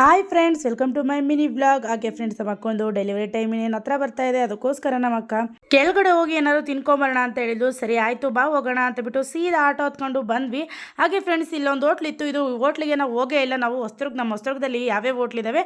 Hi friends, welcome to my mini blog ಹಾಗೆ friends, ನಮ್ಮ ಅಕ್ಕೊಂದು ಡೆಲಿವರಿ ಟೈಮ್ ಏನೇನು ಹತ್ರ ಬರ್ತಾ ಇದೆ. ಅದಕ್ಕೋಸ್ಕರ ನಮ್ಮ ಅಕ್ಕ ಕೆಳಗಡೆ ಹೋಗಿ ಏನಾದ್ರು ತಿನ್ಕೊಂಬರೋಣ ಅಂತ ಹೇಳಿದ್ಲು. ಸರಿ, ಆಯಿತು, ಬಾ, ಹೋಗೋಣ ಅಂತ ಬಿಟ್ಟು ಸೀದಾ ಆಟೋ ಹತ್ಕೊಂಡು ಬಂದ್ವಿ. ಹಾಗೆ ಫ್ರೆಂಡ್ಸ್, ಇಲ್ಲೊಂದು ಹೋಟ್ಲಿತ್ತು ಇದು ಹೋಟ್ಲಿಗೆ ನಾವು ಹೋಗೇ ಇಲ್ಲ. ನಾವು ಹೊಸ್ದುರ್ಗ ನಮ್ಮ ಹೊಸ್ದುರ್ಗದಲ್ಲಿ ಯಾವ್ಯಾವ ಹೋಟ್ಲಿದ್ದಾವೆ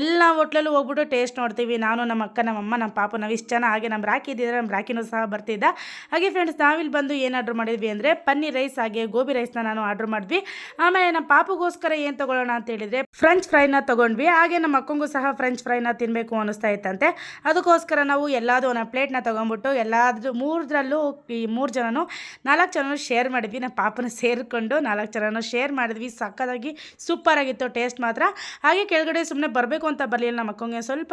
ಎಲ್ಲ ಹೋಟ್ಲಲ್ಲೂ ಹೋಗ್ಬಿಟ್ಟು ಟೇಸ್ಟ್ ನೋಡ್ತೀವಿ. ನಾನು, ನಮ್ಮ ಅಕ್ಕ, ನಮ್ಮ ಅಮ್ಮ, ನಮ್ಮ ಪಾಪ, ನಾವು ಇಷ್ಟು ಜನ. ಹಾಗೆ ನಮ್ಮ ರಾಕಿ ಇದ್ದಿದ್ರೆ ನಮ್ಮ ರಾಕಿನೂ ಸಹ ಬರ್ತಿದ್ದ. ಹಾಗೆ ಫ್ರೆಂಡ್ಸ್, ನಾವಿಲ್ಲಿ ಬಂದು ಏನು ಆರ್ಡ್ರ್ ಮಾಡಿದ್ವಿ ಅಂದರೆ ಪನ್ನೀರ್ ರೈಸ್ ಹಾಗೆ ಗೋಬಿ ರೈಸ್ನ ನಾನು ಆರ್ಡ್ರ್ ಮಾಡಿದ್ವಿ. ಆಮೇಲೆ ನಮ್ಮ ಪಾಪಗೋಸ್ಕರ ಏನು ತಗೊಳ್ಳೋಣ ಅಂತ ಹೇಳಿದರೆ ಫ್ರೆಂಚ್ ಫ್ರೈನ ತಗೊಂಡ್ವಿ. ಹಾಗೆ ನಮ್ಮ ಅಕ್ಕಂಗೂ ಸಹ ಫ್ರೆಂಚ್ ಫ್ರೈನ ತಿನ್ನಬೇಕು ಅನ್ನಿಸ್ತಾ ಇತ್ತಂತೆ ಅದಕ್ಕೋಸ್ಕರ ನಾವು ಎಲ್ಲಾದರೂ ಒಂದು ಪ್ಲೇಟ್ನ ತೊಗೊಂಬಿಟ್ಟು ಎಲ್ಲಾದ್ರೂ ಮೂರದ್ರಲ್ಲೂ ಈ ಮೂರು ಜನನು ನಾಲ್ಕು ಜನನು ಶೇರ್ ಮಾಡಿದ್ವಿ. ನಮ್ಮ ಪಾಪನ ಸೇರಿಕೊಂಡು ನಾಲ್ಕು ಜನನು ಶೇರ್ ಮಾಡಿದ್ವಿ. ಸಕ್ಕದಾಗಿ ಸೂಪರ್ ಆಗಿತ್ತು ಟೇಸ್ಟ್ ಮಾತ್ರ. ಹಾಗೆ ಕೆಳಗಡೆ ಸುಮ್ಮನೆ ಬರಬೇಕು ಅಂತ ಬರಲಿಲ್ಲ ನಮ್ಮ ಅಕ್ಕಂಗೆ. ಸ್ವಲ್ಪ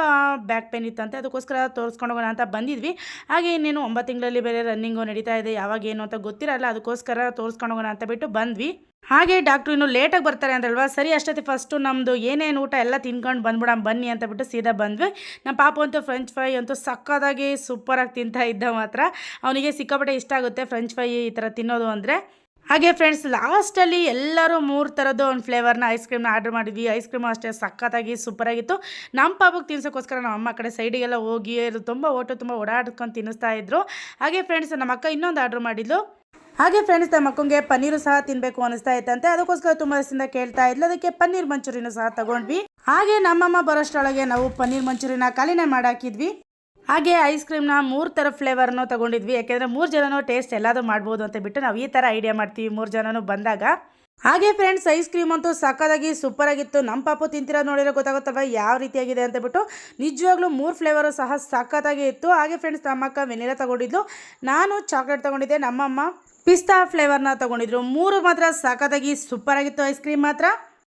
ಬ್ಯಾಕ್ ಪೇನ್ ಇತ್ತಂತೆ. ಅದಕ್ಕೋಸ್ಕರ ತೋರಿಸ್ಕೊಂಡು ಹೋಗೋಣ ಅಂತ ಬಂದಿದ್ವಿ. ಹಾಗೆ ಇನ್ನೇನು ಒಂಬತ್ತು ತಿಂಗಳಲ್ಲಿ ಬೇರೆ ರನ್ನಿಂಗು ನಡೀತಾ ಇದೆ. ಯಾವಾಗ ಏನು ಅಂತ ಗೊತ್ತಿರಲ್ಲ. ಅದಕ್ಕೋಸ್ಕರ ತೋರಿಸ್ಕೊಂಡು ಹೋಗೋಣ ಅಂತ ಬಿಟ್ಟು ಬಂದ್ವಿ. ಹಾಗೆ ಡಾಕ್ಟ್ರು ಇನ್ನು ಲೇಟಾಗಿ ಬರ್ತಾರೆ ಅಂದ್ರಲ್ವಾ? ಸರಿ ಅಷ್ಟೊತ್ತಿ ಫಸ್ಟು ನಮ್ಮದು ಏನೇನು ಊಟ ಎಲ್ಲ ತಿನ್ಕೊಂಡು ಬಂದ್ಬಿಡೋಣ ಬನ್ನಿ ಅಂತ ಬಿಟ್ಟು ಸೀದಾ ಬಂದ್ವಿ. ನಮ್ಮ ಪಾಪ ಅಂತೂ ಫ್ರೆಂಚ್ ಫ್ರೈ ಅಂತೂ ಸಕ್ಕತ್ತಾಗಿ ಸೂಪರಾಗಿ ತಿಂತಾ ಇದ್ದ ಮಾತ್ರ. ಅವನಿಗೆ ಸಿಕ್ಕಾಪಟ್ಟೆ ಇಷ್ಟ ಆಗುತ್ತೆ ಫ್ರೆಂಚ್ ಫ್ರೈ ಈ ಥರ ತಿನ್ನೋದು ಅಂದರೆ. ಹಾಗೆ ಫ್ರೆಂಡ್ಸ್ ಲಾಸ್ಟಲ್ಲಿ ಎಲ್ಲರೂ ಮೂರು ಥರದ್ದು ಒಂದು ಫ್ಲೇವರ್ನ ಐಸ್ ಕ್ರೀಮ್ನ ಆರ್ಡ್ರ್ ಮಾಡಿದ್ವಿ. ಐಸ್ ಕ್ರೀಮು ಅಷ್ಟೇ ಸಕ್ಕತ್ತಾಗಿ ಸೂಪರಾಗಿತ್ತು ನಮ್ಮ ಪಾಪಕ್ಕೆ ತಿನ್ಸೋಕ್ಕೋಸ್ಕರ ನಮ್ಮ ಅಮ್ಮ ಕಡೆ ಸೈಡಿಗೆಲ್ಲ ಹೋಗಿ ತುಂಬ ಓಟು ತುಂಬ ಓಡಾಡ್ಕೊಂಡು ತಿನ್ನಿಸ್ತಾ ಇದ್ರು. ಹಾಗೆ ಫ್ರೆಂಡ್ಸ್ ನಮ್ಮ ಅಕ್ಕ ಇನ್ನೊಂದು ಆರ್ಡ್ರ್ ಮಾಡಿದ್ಲು. ಹಾಗೆ ಫ್ರೆಂಡ್ಸ್ ನಮ್ಮ ಮಕ್ಕಂಗೆ ಪನ್ನೀರು ಸಹ ತಿನ್ಬೇಕು ಅನಿಸ್ತಾ ಇತ್ತಂತೆ ಅದಕ್ಕೋಸ್ಕರ ತುಂಬಾ ದಿವಸದಿಂದ ಕೇಳ್ತಾ ಇದ್ಲು. ಅದಕ್ಕೆ ಪನ್ನೀರ್ ಮಂಚೂರಿನೂ ಸಹ ತಗೊಂಡ್ವಿ. ಹಾಗೆ ನಮ್ಮಮ್ಮ ಬರೋಷ್ಟೊಳಗೆ ನಾವು ಪನ್ನೀರ್ ಮಂಚೂರಿನ ಖಾಲಿನೇ ಮಾಡಾಕಿದ್ವಿ. ಹಾಗೆ ಐಸ್ ಕ್ರೀಮ್ನ ಮೂರು ಥರ ಫ್ಲೇವರ್ನೂ ತಗೊಂಡಿದ್ವಿ. ಯಾಕೆಂದರೆ ಮೂರು ಜನನೂ ಟೇಸ್ಟ್ ಎಲ್ಲದೂ ಮಾಡ್ಬೋದು ಅಂತ ಬಿಟ್ಟು ನಾವು ಈ ಥರ ಐಡಿಯಾ ಮಾಡ್ತೀವಿ ಮೂರು ಜನನೂ ಬಂದಾಗ. ಹಾಗೆ ಫ್ರೆಂಡ್ಸ್ ಐಸ್ ಕ್ರೀಮ್ ಅಂತೂ ಸಕ್ಕದಾಗಿ ಸೂಪರಾಗಿತ್ತು ನಮ್ಮ ಪಾಪು ತಿಂತಿರೋದು ನೋಡಿದ್ರೆ ಗೊತ್ತಾಗುತ್ತಲ್ವ ಯಾವ ರೀತಿಯಾಗಿದೆ ಅಂತ ಬಿಟ್ಟು ನಿಜವಾಗ್ಲೂ ಮೂರು ಫ್ಲೇವರು ಸಹ ಸಕ್ಕತ್ತಾಗಿ ಇತ್ತು. ಹಾಗೆ ಫ್ರೆಂಡ್ಸ್ ನಮ್ಮಕ್ಕ ವೆನಿಲಾ ತಗೊಂಡಿದ್ಲು. ನಾನು ಚಾಕ್ಲೇಟ್ ತೊಗೊಂಡಿದ್ದೆ, ನಮ್ಮಮ್ಮ ಪಿಸ್ತಾ ಫ್ಲೇವರ್ನ ತೊಗೊಂಡಿದ್ರು. ಮೂರು ಮಾತ್ರ ಸಕ್ಕತ್ತಾಗಿ ಸೂಪರ್ ಆಗಿತ್ತು ಐಸ್ ಕ್ರೀಮ್ ಮಾತ್ರ.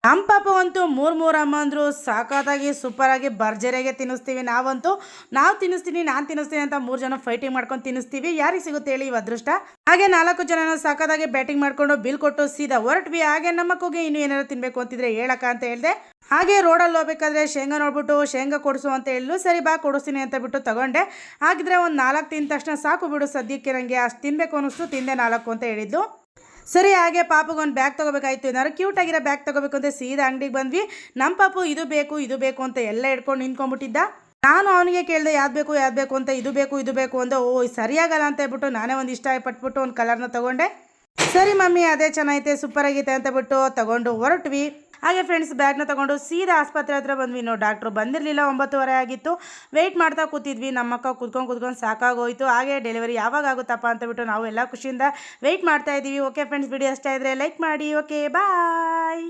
ನಮ್ಮ ಪಾಪ ಅಂತೂ ಮೂರು ಮೂರು ಅಮ್ಮ ಅಂದರು ಸಖತ್ತಾಗಿ ಸೂಪರಾಗಿ ಭರ್ಜರಿಯಾಗೆ ತಿನ್ನಿಸ್ತೀವಿ ನಾವಂತೂ. ನಾವು ತಿನ್ನಿಸ್ತೀನಿ, ನಾನು ತಿನ್ನಿಸ್ತೀನಿ ಅಂತ ಮೂರು ಜನ ಫೈಟಿಂಗ್ ಮಾಡ್ಕೊಂಡು ತಿನ್ನಿಸ್ತೀವಿ. ಯಾರಿಗೆ ಸಿಗುತ್ತೆ ಹೇಳಿ ಇವ ಅದೃಷ್ಟ? ಹಾಗೆ ನಾಲ್ಕು ಜನ ಸಾಕಾದಾಗೆ ಬ್ಯಾಟಿಂಗ್ ಮಾಡ್ಕೊಂಡು ಬಿಲ್ ಕೊಟ್ಟು ಸೀದಾ ಹೊರಟ್ವಿ. ಹಾಗೆ ನಮ್ಮ ಕೂಗೆ ಇನ್ನೂ ಏನಾದ್ರು ತಿನ್ನಬೇಕು ಅಂತಿದ್ರೆ ಹೇಳಕ್ಕ ಅಂತ ಹೇಳಿದೆ. ಹಾಗೆ ರೋಡಲ್ಲಿ ಹೋಗ್ಬೇಕಾದ್ರೆ ಶೇಂಗಾ ನೋಡ್ಬಿಟ್ಟು ಶೇಂಗಾ ಕೊಡಿಸು ಅಂತ ಹೇಳಲು. ಸರಿ ಬಾ ಕೊಡಿಸ್ತೀನಿ ಅಂತ ಬಿಟ್ಟು ತಗೊಂಡೆ. ಹಾಗಿದ್ರೆ ಒಂದು ನಾಲ್ಕು ತಿಂದ ತಕ್ಷಣ ಸಾಕು ಬಿಡು ಸದ್ಯಕ್ಕೆ ನನಗೆ ಅಷ್ಟು ತಿನ್ನಬೇಕು ಅನ್ನಿಸ್ತು, ತಿಂದೆ ನಾಲ್ಕು ಅಂತ ಹೇಳಿದ್ದು ಸರಿ, ಹಾಗೆ ಪಾಪಗೊಂದು ಬ್ಯಾಗ್ ತೊಗೋಬೇಕಾಯ್ತು. ಏನಾದ್ರು ಕ್ಯೂಟ್ ಆಗಿರೋ ಬ್ಯಾಗ್ ತೊಗೋಬೇಕು ಅಂತ ಸೀದಾ ಅಂಗಡಿಗೆ ಬಂದ್ವಿ. ನಮ್ಮ ಪಾಪು ಇದು ಬೇಕು ಇದು ಬೇಕು ಅಂತ ಎಲ್ಲ ಹಿಡ್ಕೊಂಡು ನಿಂತ್ಕೊಂಡ್ಬಿಟ್ಟಿದ್ದ. ನಾನು ಅವನಿಗೆ ಕೇಳಿದೆ ಯಾವ್ದು ಬೇಕು ಯಾವ್ದು ಬೇಕು ಅಂತ, ಇದು ಬೇಕು ಇದು ಬೇಕು ಅಂತ ಓ ಸರಿಯಾಗಲ್ಲ ಅಂತ ಹೇಳ್ಬಿಟ್ಟು ನಾನೇ ಒಂದು ಇಷ್ಟ ಪಟ್ಬಿಟ್ಟು ಒಂದು ಕಲರ್ನ ತೊಗೊಂಡೆ. ಸರಿ ಮಮ್ಮಿ, ಅದೇ ಚೆನ್ನಾಗೈತೆ ಸೂಪರ್ ಆಗೈತೆ ಅಂತ ಬಿಟ್ಟು ತಗೊಂಡು ಹೊರಟ್ವಿ. ಹಾಗೆ ಫ್ರೆಂಡ್ಸ್ ಬ್ಯಾಗ್ನ ತಗೊಂಡು ಸೀದಾ ಆಸ್ಪತ್ರೆ ಹತ್ರ ಬಂದ್ವಿ. ನಾವು ಡಾಕ್ಟ್ರು ಬಂದಿರಲಿಲ್ಲ, ಒಂಬತ್ತುವರೆ ಆಗಿತ್ತು. ವೆಯ್ಟ್ ಮಾಡ್ತಾ ಕೂತಿದ್ವಿ. ನಮ್ಮಕ್ಕ ಕುತ್ಕೊಂಡು ಕುತ್ಕೊಂಡು ಸಾಕಾಗೋಯಿತು. ಹಾಗೆ ಡೆಲಿವರಿ ಯಾವಾಗ ಆಗುತ್ತಪ್ಪ ಅಂತ ಬಿಟ್ಟು ನಾವು ಎಲ್ಲ ಖುಷಿಯಿಂದ ವೆಯ್ಟ್ ಮಾಡ್ತಾ ಇದ್ದೀವಿ ಓಕೆ ಫ್ರೆಂಡ್ಸ್ ವಿಡಿಯೋ ಅಷ್ಟೇ ಇದ್ದರೆ ಲೈಕ್ ಮಾಡಿ. Okay bye